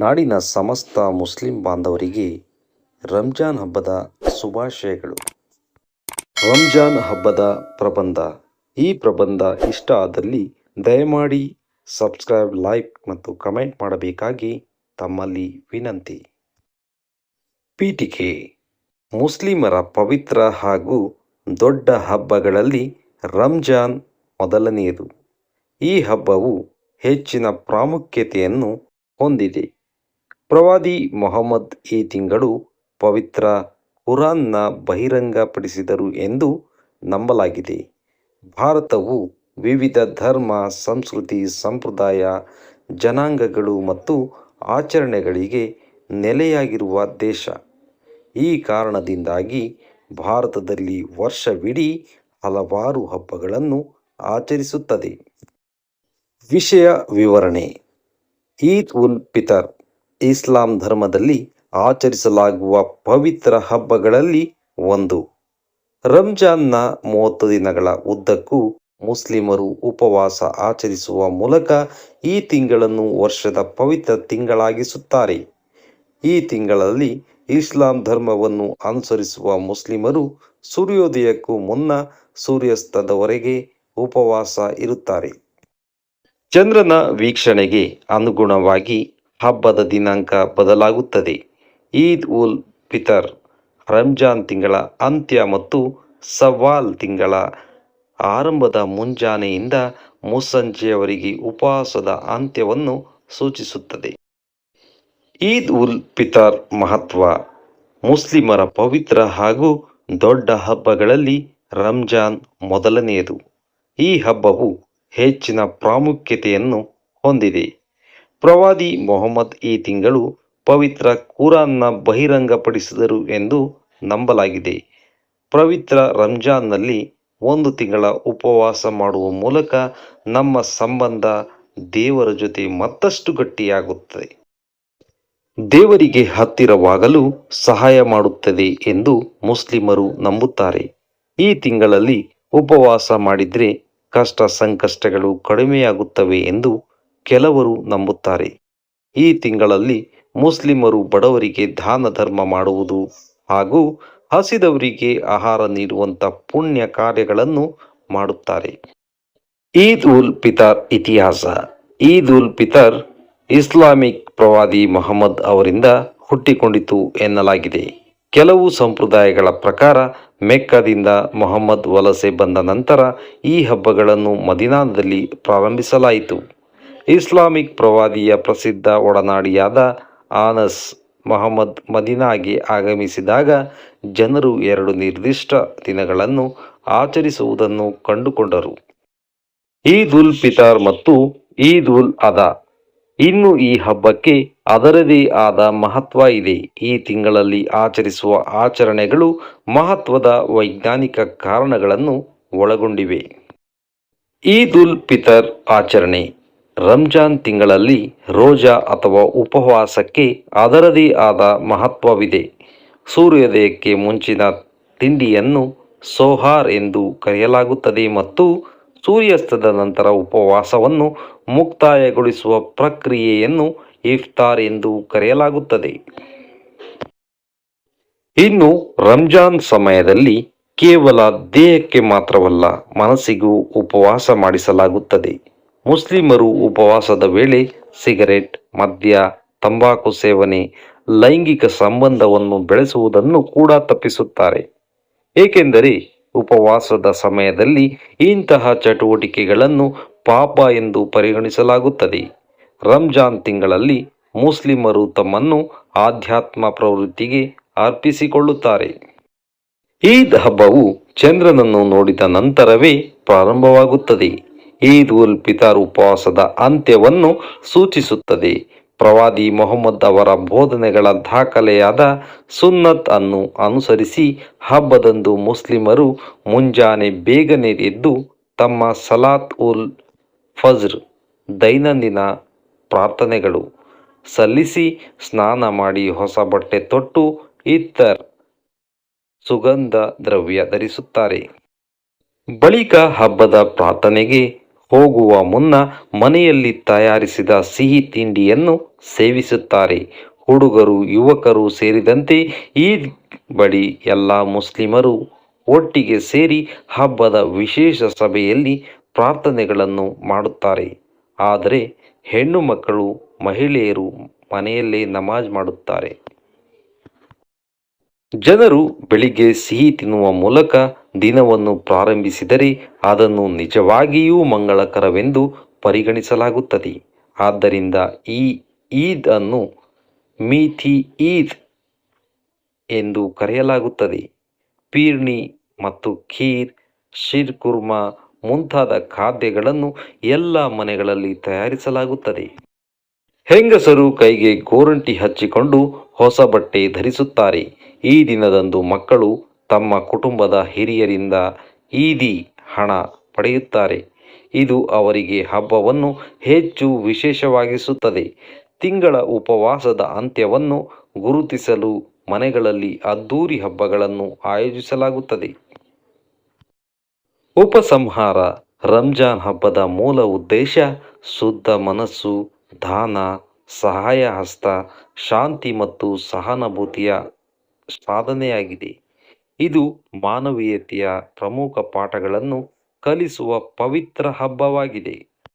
ನಾಡಿನ ಸಮಸ್ತ ಮುಸ್ಲಿಂ ಬಾಂಧವರಿಗೆ ರಂಜಾನ್ ಹಬ್ಬದ ಶುಭಾಶಯಗಳು. ರಂಜಾನ್ ಹಬ್ಬದ ಪ್ರಬಂಧ. ಈ ಪ್ರಬಂಧ ಇಷ್ಟ ಆದಲ್ಲಿ ದಯಮಾಡಿ ಸಬ್ಸ್ಕ್ರೈಬ್, ಲೈಕ್ ಮತ್ತು ಕಮೆಂಟ್ ಮಾಡಬೇಕಾಗಿ ತಮ್ಮಲ್ಲಿ ವಿನಂತಿ. ಪೀಠಿಕೆ. ಮುಸ್ಲಿಮರ ಪವಿತ್ರ ಹಾಗೂ ದೊಡ್ಡ ಹಬ್ಬಗಳಲ್ಲಿ ರಂಜಾನ್ ಮೊದಲನೆಯದು. ಈ ಹಬ್ಬವು ಹೆಚ್ಚಿನ ಪ್ರಾಮುಖ್ಯತೆಯನ್ನು ಹೊಂದಿದೆ. ಪ್ರವಾದಿ ಮೊಹಮ್ಮದ್ ಈ ತಿಂಗಳು ಪವಿತ್ರ ಕುರಾನ್ನ ಬಹಿರಂಗಪಡಿಸಿದರು ಎಂದು ನಂಬಲಾಗಿದೆ. ಭಾರತವು ವಿವಿಧ ಧರ್ಮ, ಸಂಸ್ಕೃತಿ, ಸಂಪ್ರದಾಯ, ಜನಾಂಗಗಳು ಮತ್ತು ಆಚರಣೆಗಳಿಗೆ ನೆಲೆಯಾಗಿರುವ ದೇಶ. ಈ ಕಾರಣದಿಂದಾಗಿ ಭಾರತದಲ್ಲಿ ವರ್ಷವಿಡೀ ಹಲವಾರು ಹಬ್ಬಗಳನ್ನು ಆಚರಿಸುತ್ತದೆ. ವಿಷಯ ವಿವರಣೆ. ಈದ್ ಉಲ್ ಫಿತರ್ ಇಸ್ಲಾಂ ಧರ್ಮದಲ್ಲಿ ಆಚರಿಸಲಾಗುವ ಪವಿತ್ರ ಹಬ್ಬಗಳಲ್ಲಿ ಒಂದು. ರಂಜಾನ್ನ ಮೂವತ್ತು ದಿನಗಳ ಉದ್ದಕ್ಕೂ ಮುಸ್ಲಿಮರು ಉಪವಾಸ ಆಚರಿಸುವ ಮೂಲಕ ಈ ತಿಂಗಳನ್ನು ವರ್ಷದ ಪವಿತ್ರ ತಿಂಗಳಾಗಿಸುತ್ತಾರೆ. ಈ ತಿಂಗಳಲ್ಲಿ ಇಸ್ಲಾಂ ಧರ್ಮವನ್ನು ಅನುಸರಿಸುವ ಮುಸ್ಲಿಮರು ಸೂರ್ಯೋದಯಕ್ಕೂ ಮುನ್ನ ಸೂರ್ಯಾಸ್ತದವರೆಗೆ ಉಪವಾಸ ಇರುತ್ತಾರೆ. ಚಂದ್ರನ ವೀಕ್ಷಣೆಗೆ ಅನುಗುಣವಾಗಿ ಹಬ್ಬದ ದಿನಾಂಕ ಬದಲಾಗುತ್ತದೆ. ಈದ್ ಉಲ್ ಫಿತರ್, ರಂಜಾನ್ ತಿಂಗಳ ಅಂತ್ಯ ಮತ್ತು ಸವಾಲ್ ತಿಂಗಳ ಆರಂಭದ ಮುಂಜಾನೆಯಿಂದ ಮುಸ್ಸಂಜೆಯವರೆಗೆ ಉಪವಾಸದ ಅಂತ್ಯವನ್ನು ಸೂಚಿಸುತ್ತದೆ. ಈದ್ ಉಲ್ ಫಿತರ್ ಮಹತ್ವ, ಮುಸ್ಲಿಮರ ಪವಿತ್ರ ಹಾಗೂ ದೊಡ್ಡ ಹಬ್ಬಗಳಲ್ಲಿ ರಂಜಾನ್ ಮೊದಲನೆಯದು. ಈ ಹಬ್ಬವು ಹೆಚ್ಚಿನ ಪ್ರಾಮುಖ್ಯತೆಯನ್ನು ಹೊಂದಿದೆ. ಪ್ರವಾದಿ ಮೊಹಮ್ಮದ್ ಈ ತಿಂಗಳು ಪವಿತ್ರ ಕುರಾನ್ನ ಬಹಿರಂಗಪಡಿಸಿದರು ಎಂದು ನಂಬಲಾಗಿದೆ. ಪವಿತ್ರ ರಂಜಾನ್ನಲ್ಲಿ ಒಂದು ತಿಂಗಳ ಉಪವಾಸ ಮಾಡುವ ಮೂಲಕ ನಮ್ಮ ಸಂಬಂಧ ದೇವರ ಜೊತೆ ಮತ್ತಷ್ಟು ಗಟ್ಟಿಯಾಗುತ್ತದೆ. ದೇವರಿಗೆ ಹತ್ತಿರವಾಗಲು ಸಹಾಯ ಮಾಡುತ್ತದೆ ಎಂದು ಮುಸ್ಲಿಮರು ನಂಬುತ್ತಾರೆ. ಈ ತಿಂಗಳಲ್ಲಿ ಉಪವಾಸ ಮಾಡಿದರೆ ಕಷ್ಟ ಸಂಕಷ್ಟಗಳು ಕಡಿಮೆಯಾಗುತ್ತವೆ ಎಂದು ಕೆಲವರು ನಂಬುತ್ತಾರೆ. ಈ ತಿಂಗಳಲ್ಲಿ ಮುಸ್ಲಿಮರು ಬಡವರಿಗೆ ದಾನ ಧರ್ಮ ಮಾಡುವುದು ಹಾಗೂ ಹಸಿದವರಿಗೆ ಆಹಾರ ನೀಡುವಂಥ ಪುಣ್ಯ ಕಾರ್ಯಗಳನ್ನು ಮಾಡುತ್ತಾರೆ. ಈದ್ ಉಲ್ ಪಿತರ್ ಇತಿಹಾಸ. ಈದ್ ಉಲ್ ಪಿತರ್ ಇಸ್ಲಾಮಿಕ್ ಪ್ರವಾದಿ ಮೊಹಮ್ಮದ್ ಅವರಿಂದ ಹುಟ್ಟಿಕೊಂಡಿತು ಎನ್ನಲಾಗಿದೆ. ಕೆಲವು ಸಂಪ್ರದಾಯಗಳ ಪ್ರಕಾರ ಮೆಕ್ಕದಿಂದ ಮೊಹಮ್ಮದ್ ವಲಸೆ ಬಂದ ನಂತರ ಈ ಹಬ್ಬಗಳನ್ನು ಮದಿನಾದಲ್ಲಿ ಪ್ರಾರಂಭಿಸಲಾಯಿತು. ಇಸ್ಲಾಮಿಕ್ ಪ್ರವಾದಿಯ ಪ್ರಸಿದ್ಧ ಒಡನಾಡಿಯಾದ ಆನಸ್ ಮೊಹಮ್ಮದ್ ಮದಿನಾಗೆ ಆಗಮಿಸಿದಾಗ ಜನರು ಎರಡು ನಿರ್ದಿಷ್ಟ ದಿನಗಳನ್ನು ಆಚರಿಸುವುದನ್ನು ಕಂಡುಕೊಂಡರು. ಈದ್ ಉಲ್ ಫಿತಾರ್ ಮತ್ತು ಈದ್ ಉಲ್ ಅದಾ. ಇನ್ನು ಈ ಹಬ್ಬಕ್ಕೆ ಅದರದೇ ಆದ ಮಹತ್ವ ಇದೆ. ಈ ತಿಂಗಳಲ್ಲಿ ಆಚರಿಸುವ ಆಚರಣೆಗಳು ಮಹತ್ವದ ವೈಜ್ಞಾನಿಕ ಕಾರಣಗಳನ್ನು ಒಳಗೊಂಡಿವೆ. ಈದ್ ಉಲ್ ಫಿತರ್ ಆಚರಣೆ. ರಂಜಾನ್ ತಿಂಗಳಲ್ಲಿ ರೋಜಾ ಅಥವಾ ಉಪವಾಸಕ್ಕೆ ಅದರದೇ ಆದ ಮಹತ್ವವಿದೆ. ಸೂರ್ಯೋದಯಕ್ಕೆ ಮುಂಚಿನ ತಿಂಡಿಯನ್ನು ಸೋಹಾರ್ ಎಂದು ಕರೆಯಲಾಗುತ್ತದೆ ಮತ್ತು ಸೂರ್ಯಾಸ್ತದ ನಂತರ ಉಪವಾಸವನ್ನು ಮುಕ್ತಾಯಗೊಳಿಸುವ ಪ್ರಕ್ರಿಯೆಯನ್ನು ಇಫ್ತಾರ್ ಎಂದು ಕರೆಯಲಾಗುತ್ತದೆ. ಇನ್ನು ರಂಜಾನ್ ಸಮಯದಲ್ಲಿ ಕೇವಲ ದೇಹಕ್ಕೆ ಮಾತ್ರವಲ್ಲ, ಮನಸ್ಸಿಗೂ ಉಪವಾಸ ಮಾಡಿಸಲಾಗುತ್ತದೆ. ಮುಸ್ಲಿಮರು ಉಪವಾಸದ ವೇಳೆ ಸಿಗರೆಟ್, ಮದ್ಯ, ತಂಬಾಕು ಸೇವನೆ, ಲೈಂಗಿಕ ಸಂಬಂಧವನ್ನು ಬೆಳೆಸುವುದನ್ನು ಕೂಡ ತಪ್ಪಿಸುತ್ತಾರೆ. ಏಕೆಂದರೆ ಉಪವಾಸದ ಸಮಯದಲ್ಲಿ ಇಂತಹ ಚಟುವಟಿಕೆಗಳನ್ನು ಪಾಪ ಎಂದು ಪರಿಗಣಿಸಲಾಗುತ್ತದೆ. ರಂಜಾನ್ ತಿಂಗಳಲ್ಲಿ ಮುಸ್ಲಿಮರು ತಮ್ಮನ್ನು ಆಧ್ಯಾತ್ಮ ಪ್ರವೃತ್ತಿಗೆ ಅರ್ಪಿಸಿಕೊಳ್ಳುತ್ತಾರೆ. ಈದ್ ಹಬ್ಬವು ಚಂದ್ರನನ್ನು ನೋಡಿದ ನಂತರವೇ ಪ್ರಾರಂಭವಾಗುತ್ತದೆ. ಈದ್ ಉಲ್ ಫಿತರ್ ಉಪವಾಸದ ಅಂತ್ಯವನ್ನು ಸೂಚಿಸುತ್ತದೆ. ಪ್ರವಾದಿ ಮೊಹಮ್ಮದ್ ಅವರ ಬೋಧನೆಗಳ ದಾಖಲೆಯಾದ ಸುನ್ನತ್ ಅನ್ನು ಅನುಸರಿಸಿ ಹಬ್ಬದಂದು ಮುಸ್ಲಿಮರು ಮುಂಜಾನೆ ಬೇಗನೆ ಎದ್ದು ತಮ್ಮ ಸಲಾತ್ ಉಲ್ ಫಜ್ರ್ ದೈನಂದಿನ ಪ್ರಾರ್ಥನೆಗಳು ಸಲ್ಲಿಸಿ ಸ್ನಾನ ಮಾಡಿ ಹೊಸ ಬಟ್ಟೆ ತೊಟ್ಟು ಇತ್ತರ್ ಸುಗಂಧ ದ್ರವ್ಯ ಧರಿಸುತ್ತಾರೆ. ಬಳಿಕ ಹಬ್ಬದ ಪ್ರಾರ್ಥನೆಗೆ ಹೋಗುವ ಮುನ್ನ ಮನೆಯಲ್ಲಿ ತಯಾರಿಸಿದ ಸಿಹಿ ತಿಂಡಿಯನ್ನು ಸೇವಿಸುತ್ತಾರೆ. ಹುಡುಗರು, ಯುವಕರು ಸೇರಿದಂತೆ ಈದ್ ಬಳಿ ಎಲ್ಲ ಮುಸ್ಲಿಮರು ಒಟ್ಟಿಗೆ ಸೇರಿ ಹಬ್ಬದ ವಿಶೇಷ ಸಭೆಯಲ್ಲಿ ಪ್ರಾರ್ಥನೆಗಳನ್ನು ಮಾಡುತ್ತಾರೆ. ಆದರೆ ಹೆಣ್ಣು ಮಕ್ಕಳು, ಮಹಿಳೆಯರು ಮನೆಯಲ್ಲೇ ನಮಾಜ್ ಮಾಡುತ್ತಾರೆ. ಜನರು ಬೆಳಿಗ್ಗೆ ಸಿಹಿ ತಿನ್ನುವ ಮೂಲಕ ದಿನವನ್ನು ಪ್ರಾರಂಭಿಸಿದರೆ ಅದನ್ನು ನಿಜವಾಗಿಯೂ ಮಂಗಳಕರವೆಂದು ಪರಿಗಣಿಸಲಾಗುತ್ತದೆ. ಆದ್ದರಿಂದ ಈ ಈದ್ ಅನ್ನು ಮೀಥಿ ಈದ್ ಎಂದು ಕರೆಯಲಾಗುತ್ತದೆ. ಪೀರ್ಣಿ ಮತ್ತು ಖೀರ್, ಶಿರ್ ಕುರ್ಮಾ ಮುಂತಾದ ಖಾದ್ಯಗಳನ್ನು ಎಲ್ಲ ಮನೆಗಳಲ್ಲಿ ತಯಾರಿಸಲಾಗುತ್ತದೆ. ಹೆಂಗಸರು ಕೈಗೆ ಗೋರಂಟಿ ಹಚ್ಚಿಕೊಂಡು ಹೊಸ ಬಟ್ಟೆ ಧರಿಸುತ್ತಾರೆ. ಈ ದಿನದಂದು ಮಕ್ಕಳು ತಮ್ಮ ಕುಟುಂಬದ ಹಿರಿಯರಿಂದ ಈದಿ ಹಣ ಪಡೆಯುತ್ತಾರೆ. ಇದು ಅವರಿಗೆ ಹಬ್ಬವನ್ನು ಹೆಚ್ಚು ವಿಶೇಷವಾಗಿಸುತ್ತದೆ. ತಿಂಗಳ ಉಪವಾಸದ ಅಂತ್ಯವನ್ನು ಗುರುತಿಸಲು ಮನೆಗಳಲ್ಲಿ ಅದ್ದೂರಿ ಹಬ್ಬಗಳನ್ನು ಆಯೋಜಿಸಲಾಗುತ್ತದೆ. ಉಪಸಂಹಾರ, ರಂಜಾನ್ ಹಬ್ಬದ ಮೂಲ ಉದ್ದೇಶ ಶುದ್ಧ ಮನಸ್ಸು, ದಾನ ಸಹಾಯ ಹಸ್ತ ಶಾಂತಿ ಮತ್ತು ಸಹಾನುಭೂತಿಯ ಸಾಧನೆಯಾಗಿದೆ. ಇದು ಮಾನವೀಯತೆಯ ಪ್ರಮುಖ ಪಾಠಗಳನ್ನು ಕಲಿಸುವ ಪವಿತ್ರ ಹಬ್ಬವಾಗಿದೆ.